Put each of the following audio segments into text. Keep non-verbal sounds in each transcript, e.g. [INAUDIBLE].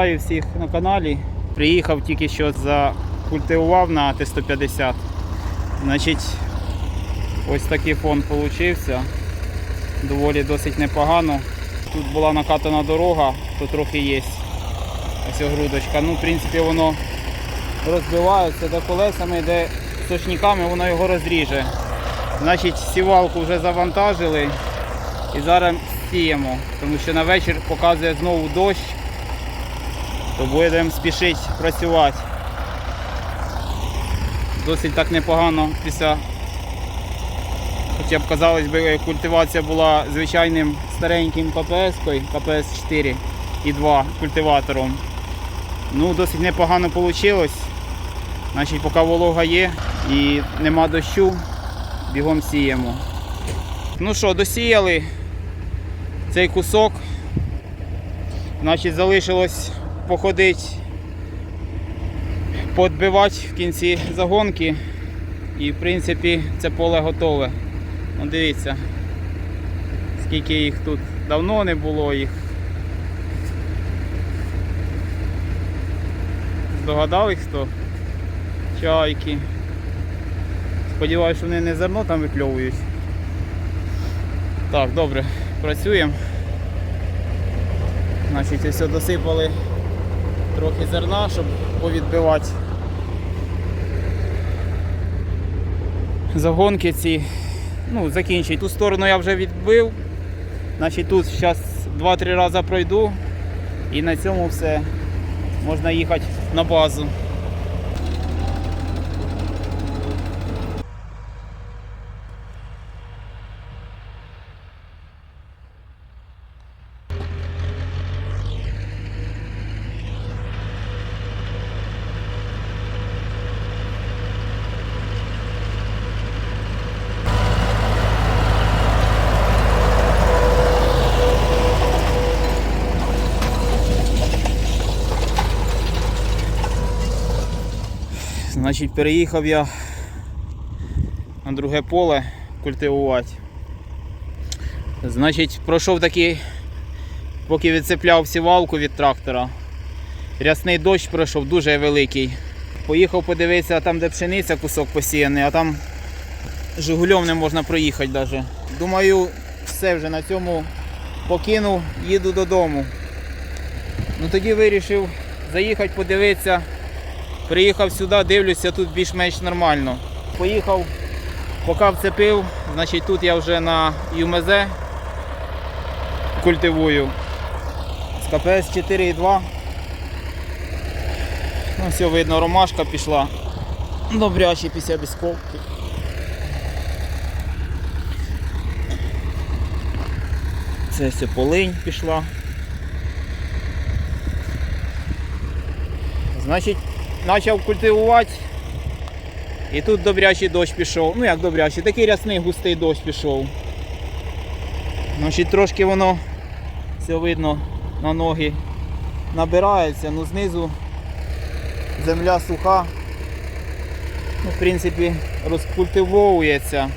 Вітаю всіх на каналі. Приїхав тільки що закультивував на Т-150. Значить, ось такий фон получився. Доволі досить непогано. Тут була накатана дорога, то трохи є. Ось грудочка. Ну, в принципі, воно розбивається де колесами, де сочниками, воно його розріже. Значить, сівалку вже завантажили і зараз сіємо, тому що на вечір показує знову дощ, то будемо спішити працювати. Досить так непогано після, хоча б казалось би, культивація була звичайним стареньким КПС-кою, КПС 4 і 2 культиватором. Ну, досить непогано вийшло. Значить, поки волога є і нема дощу, бігом сіємо. Ну що, досіяли цей кусок. Значить, залишилось походити, подбивати в кінці загонки. І в принципі це поле готове. Ну, дивіться, скільки їх тут давно не було їх. Здогадались хто? Чайки. Сподіваюсь, що вони не зерно там викльовують. Так, добре, працюємо. Значить, ось досипали трохи зерна, щоб повідбивати загонки ці. Ну, закінчуй. Ту сторону я вже відбив. Значить, тут зараз 2-3 рази пройду і на цьому все. Можна їхати на базу. Значить, переїхав я на друге поле культивувати. Значить, пройшов такий, поки відцепляв сівалку від трактора. Рясний дощ пройшов дуже великий. Поїхав подивитися там, де пшениця кусок посіяний, а там Жигульом не можна проїхати навіть. Думаю, все вже на цьому покинув, їду додому. Ну тоді вирішив заїхати подивитися. Приїхав сюди, дивлюся, тут більш-менш нормально. Поїхав, поки вцепив, значить тут я вже на ЮМЗ культивую. З КПС 4,2. Ну, все видно, ромашка пішла. Добряче після безковки. Це все полинь пішла. Значить, почав культивувати. І тут добрячий дощ пішов. Ну як добрячий, такий рясний густий дощ пішов. Значить, трошки воно все видно на ноги набирається, ну знизу земля суха. Ну, в принципі, розкультивовується,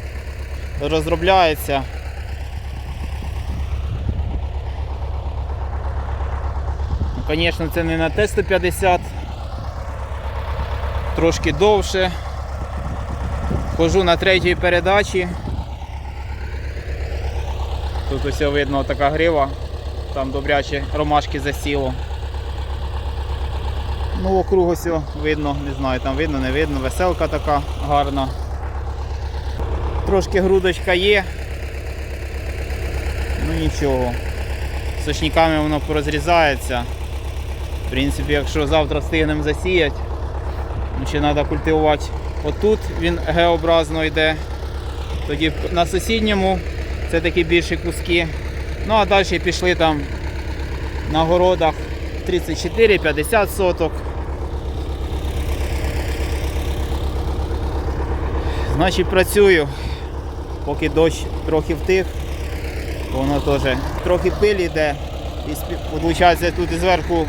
розробляється. Ну, Звісно, це не на Т-150, трошки довше. Хожу на третій передачі. Тут ось видно така грива, там добряче ромашки засіло. Ну, округ ось видно, не знаю, там видно, не видно, веселка така гарна. Трошки грудочка є. Ну нічого. Сочниками воно порозрізається. В принципі, якщо завтра встигнемо засіяти, ну, треба культивувати отут, він Г-образно йде. Тоді на сусідньому це такі більші куски. Ну а далі пішли там на городах 34-50 соток. Значить працюю, поки дощ трохи втих, воно теж трохи пиль йде. І виходить тут зверху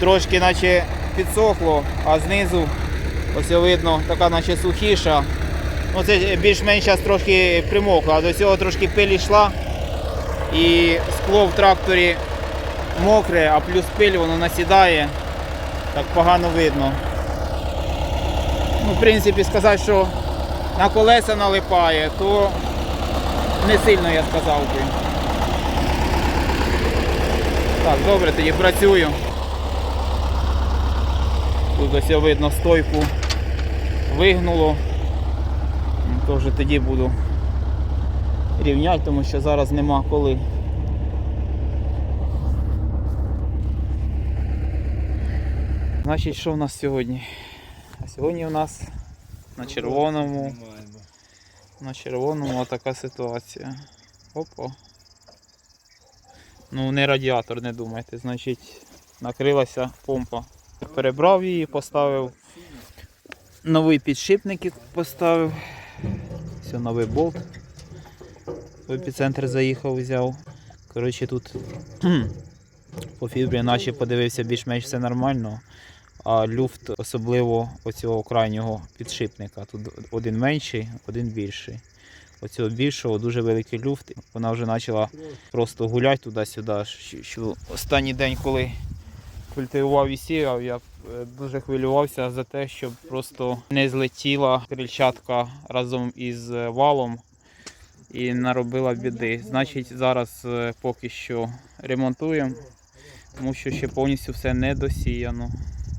трошки наче підсохло, а знизу ось видно така наче сухіша. Ну більш-менш зараз трошки примокло, а до цього трошки пиль йшла і скло в тракторі мокре, а плюс пиль воно насідає, так погано видно. Ну, в принципі, сказати, що на колеса налипає, то не сильно я сказав би. Так, добре, тоді працюю. Тут ось видно стойку вигнуло. Ну, Теж тоді буду рівняти, тому що зараз нема коли. Значить, що в нас сьогодні? А сьогодні у нас на червоному, на червоному така ситуація. Опа. Ну не радіатор, не думайте. Значить, накрилася помпа. Перебрав її, поставив новий підшипник поставив. Все, новий болт. В епіцентр заїхав, взяв. Коротше, тут [CLEARS THROAT] по фібрі наче подивився більш-менш все нормально. А люфт, особливо оцього крайнього підшипника. Тут один менший, один більший. Оцього більшого дуже великий люфт. Вона вже почала просто гуляти туди-сюди. Що, останній день, коли культивував і сіяв, я е, дуже хвилювався за те, щоб просто не злетіла крильчатка разом із е, валом і наробила біди. Значить, зараз е, поки що ремонтуємо, тому що ще повністю все не досіяно.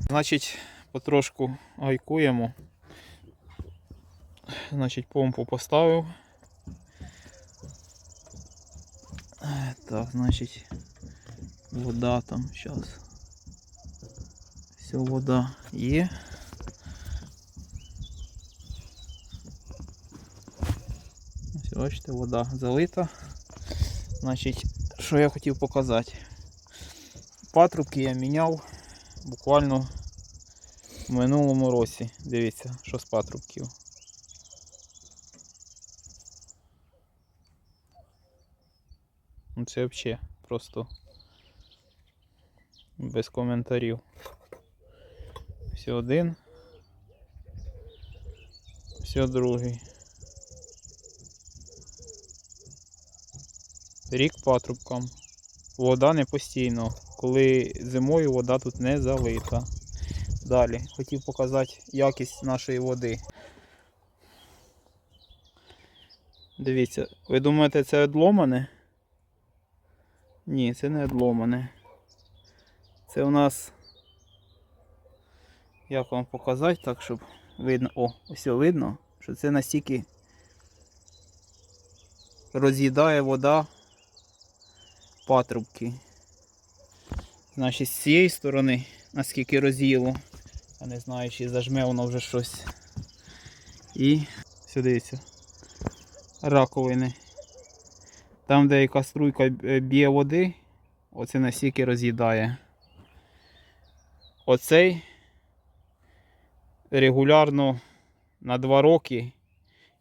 Значить, потрошку гайкуємо. Значить, помпу поставив. Так, значить, вода там зараз. Все, вода є. Ось бачите, вода залита. Значить, що я хотів показати? Патрубки я міняв буквально в минулому році. Дивіться, що з патрубків. Ну це взагалі просто без коментарів. Все один. Все другий. Рік патрубкам. Вода не постійно. Коли зимою вода тут не залита. Далі хотів показати якість нашої води. Дивіться, ви думаєте, це відломане? Ні, це не відломане. Це у нас. Як вам показати так, щоб видно. О, ось видно, що це настільки роз'їдає вода патрубки. Значить, з цієї сторони, наскільки роз'їло, я не знаю, чи зажме воно вже щось. І сюди дивіться, раковини. Там, де яка струйка б'є води, оце настільки роз'їдає. Оцей регулярно на 2 роки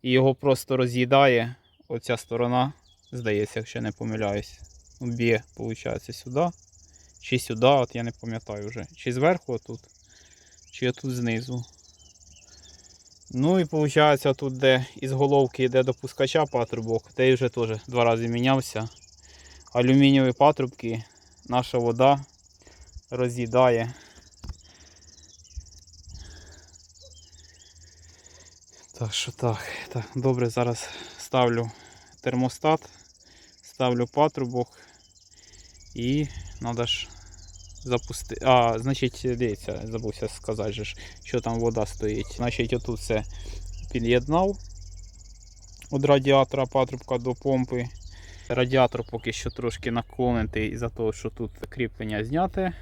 і його просто роз'їдає. Оця сторона, здається, якщо не помиляюсь. Ну, Б'є, виходить, сюди. Чи сюди, от я не пам'ятаю вже. Чи зверху отут, чи отут знизу. Ну і виходить, тут, де із головки йде до пускача патрубок, той вже теж два рази мінявся. Алюмінієві патрубки, наша вода роз'їдає. Так що так, так, добре, зараз ставлю термостат, ставлю патрубок і треба ж запустити. А, значить, дивіться, забувся сказати, що там вода стоїть. Значить, отут все під'єднав від радіатора патрубка до помпи. Радіатор поки що трошки наклонений із-за того, що тут кріплення зняте.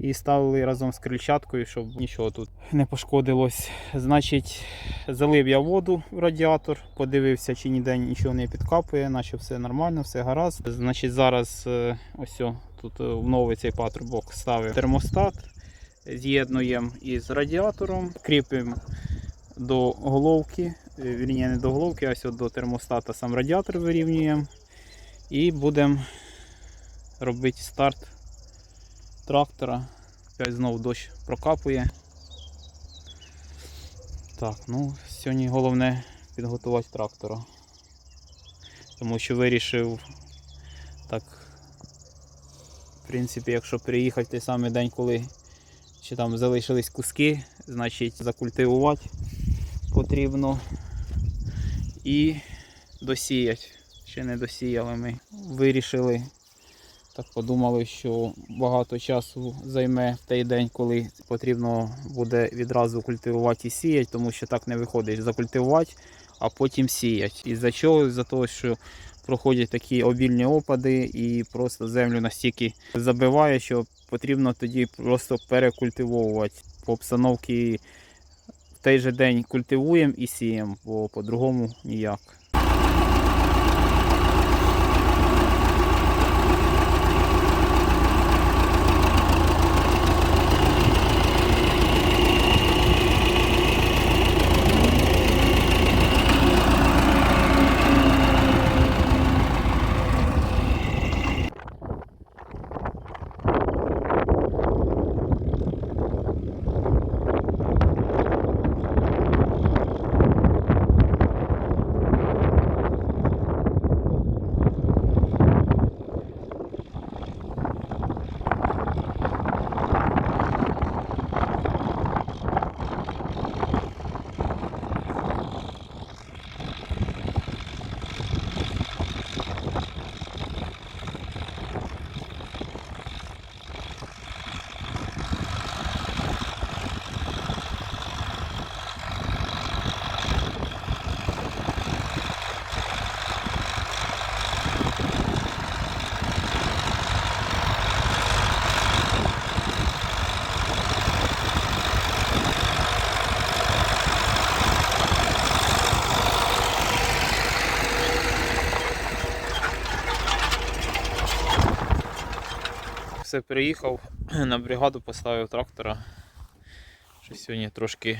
І ставили разом з крильчаткою, щоб нічого тут не пошкодилось. Значить, залив я воду в радіатор, подивився, чи ніде нічого не підкапує, наче все нормально, все гаразд. Значить, зараз е, ось о, тут е, в новий цей патрубок ставив термостат, з'єднуємо із радіатором, кріпимо до головки, е, вірні, не до головки, а до термостата сам радіатор вирівнюємо. І будемо робити старт трактора. Опять знову дощ прокапує. Так, ну сьогодні головне підготувати трактора. Тому що вирішив так В принципі, якщо приїхати той самий день, коли ще там залишились куски, значить закультивувати потрібно і досіяти. Ще не досіяли ми. Вирішили, так подумали, що багато часу займе в той день, коли потрібно буде відразу культивувати і сіяти, тому що так не виходить закультивувати, а потім сіяти. Із-за чого? Із-за того, що проходять такі обільні опади і просто землю настільки забиває, що потрібно тоді просто перекультивовувати по обстановці. В той же день культивуємо і сіємо, бо по-другому ніяк. Все, приїхав [CLEARS THROAT] на бригаду, поставив трактора. Що сьогодні трошки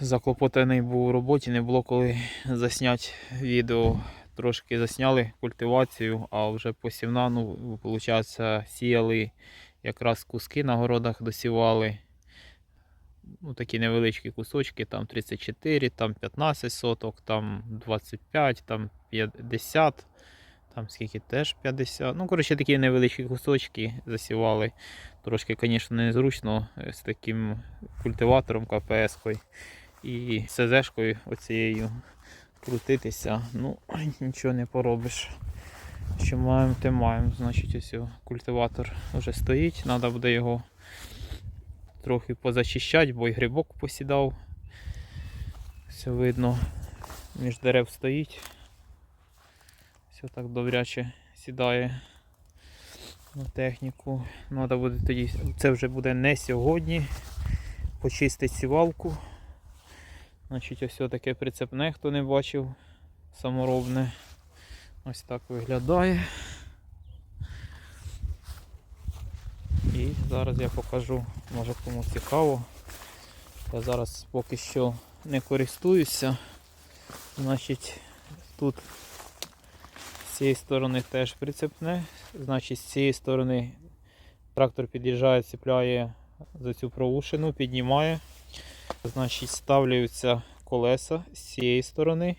заклопотаний був у роботі, не було коли засняти відео. Трошки засняли культивацію, а вже посівна, ну, виходить, сіяли якраз куски на городах досівали. Ну, такі невеличкі кусочки, там 34, там 15 соток, там 25, там 50, там скільки теж 50. Ну, коротше, такі невеличкі кусочки засівали. Трошки, звісно, незручно е, з таким культиватором КПС-кою і СЗшкою оцією крутитися. Ну, [CLEARS THROAT] нічого не поробиш. Що маємо, те маємо. Значить, ось культиватор вже стоїть. Треба буде його трохи позачищати, бо і грибок посідав. Все видно, між дерев стоїть. Все так добряче сідає на техніку. Треба буде тоді, це вже буде не сьогодні. Почистити сівалку. Значить, ось таке прицепне, хто не бачив, саморобне. Ось так виглядає. І зараз я покажу, може кому цікаво. Я зараз поки що не користуюся. Значить, тут цієї сторони теж прицепне. Значить, з цієї сторони трактор під'їжджає, цепляє за цю провушину, піднімає. Значить, ставляються колеса з цієї сторони.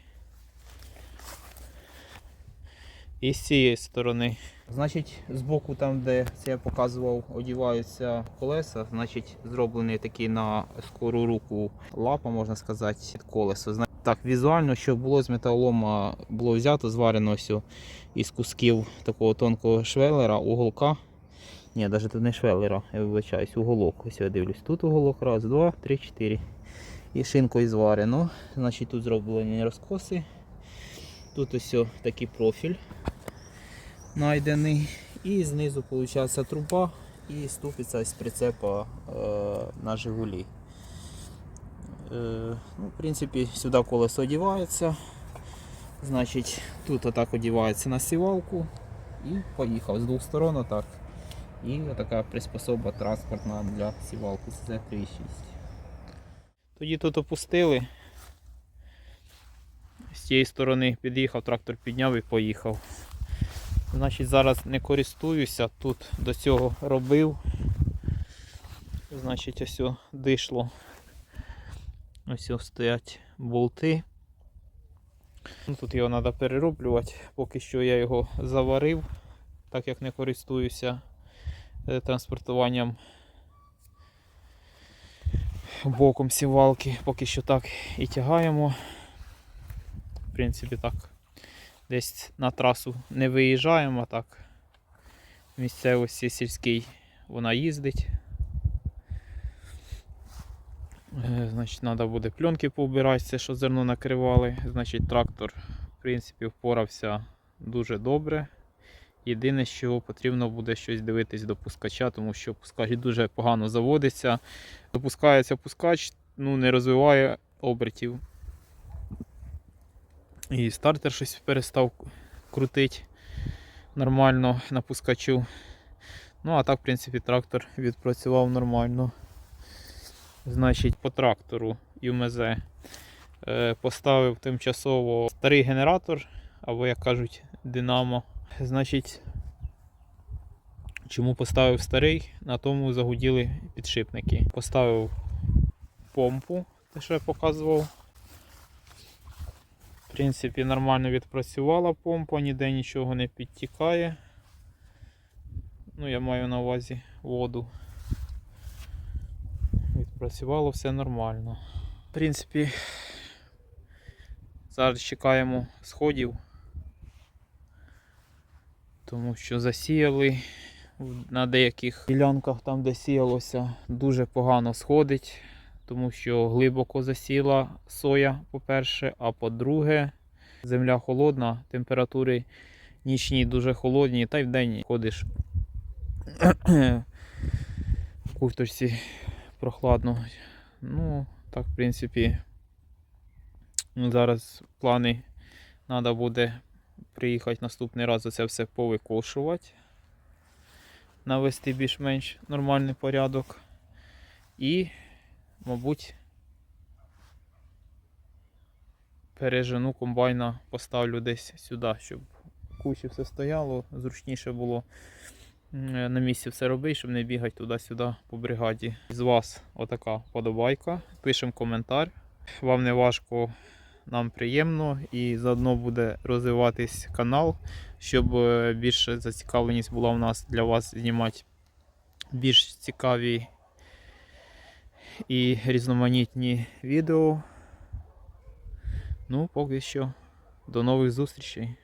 І з цієї сторони. Значить, з боку, там, де це я показував, одіваються колеса, значить, зроблений такий на скору руку лапа, можна сказати, колесо. Так, візуально, що було з металолома, було взято, зварено все із кусків такого тонкого швелера, уголка. Ні, навіть тут не швелера, я вибачаюсь, уголок. Ось я дивлюсь. Тут уголок, раз, два, три, чотири. І шинкою зварено. Значить, тут зроблені розкоси. Тут ось такий профіль знайдений. І знизу виходить труба і ступиця з прицепа е, на Жигулі. Е, ну, в принципі, сюди колесо одівається. Значить, тут отак одівається на сівалку і поїхав з двох сторон отак. І така приспособа транспортна для сівалки C36. Тоді тут опустили. З цієї сторони під'їхав, трактор підняв і поїхав. Значить, зараз не користуюся, тут до цього робив. Значить, ось дишло. Ось о стоять болти. Ну, Тут його треба перероблювати. Поки що я його заварив. так як не користуюся е, транспортуванням боком сівалки. Поки що так і тягаємо. В принципі, так. Десь на трасу не виїжджаємо, а так. В місцевості сільській вона їздить. Е, Значить, треба буде пленки поубирати, це що зерно накривали. Значить, трактор, в принципі, впорався дуже добре. Єдине, що потрібно буде щось дивитись до пускача, тому що пускач дуже погано заводиться. Допускається пускач, ну не розвиває обертів. І стартер щось перестав крутити нормально на пускачу. Ну, а так, в принципі, трактор відпрацював нормально. Значить, по трактору ЮМЗ е, поставив тимчасово старий генератор, або, як кажуть, Динамо. Значить, чому поставив старий? На тому загуділи підшипники. Поставив помпу, те, що я показував. В принципі, нормально відпрацювала помпа, ніде нічого не підтікає. Ну, я маю на увазі воду. Відпрацювало все нормально. В принципі, зараз чекаємо сходів, тому що засіяли на деяких ділянках, там де сіялося, дуже погано сходить, тому що глибоко засіла соя, по-перше, а по-друге, земля холодна, температури нічні дуже холодні, та й вдень ходиш [COUGHS] в курточці прохладно. Ну, так, в принципі, зараз плани треба буде приїхати наступний раз це все повикошувати, навести більш-менш нормальний порядок. І, мабуть, пережену комбайна, поставлю десь сюди, щоб кучі все стояло, зручніше було на місці все робити, щоб не бігати туди-сюди по бригаді. З вас отака подобайка. Пишемо коментар. Вам не важко, нам приємно і заодно буде розвиватись канал, щоб е, більше зацікавленість була у нас для вас знімати більш цікаві і різноманітні відео. Ну, поки що, до нових зустрічей.